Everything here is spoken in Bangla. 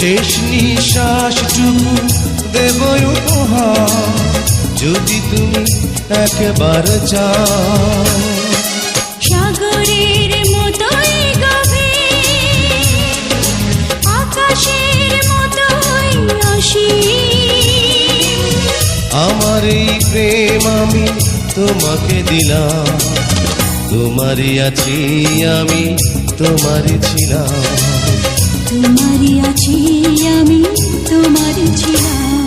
শেষ নিঃশ্বাসটুকু দেব উপহার। যদি তুমি একবার চাও। সাগরের মতোই গভীর আকাশের মতোই অসীম। আমার এই প্রেম আমি তোমাকে দিলাম। তোমারই আছি আমি তোমারই ছিলাম। আছি আমি তোমার ছিলাম।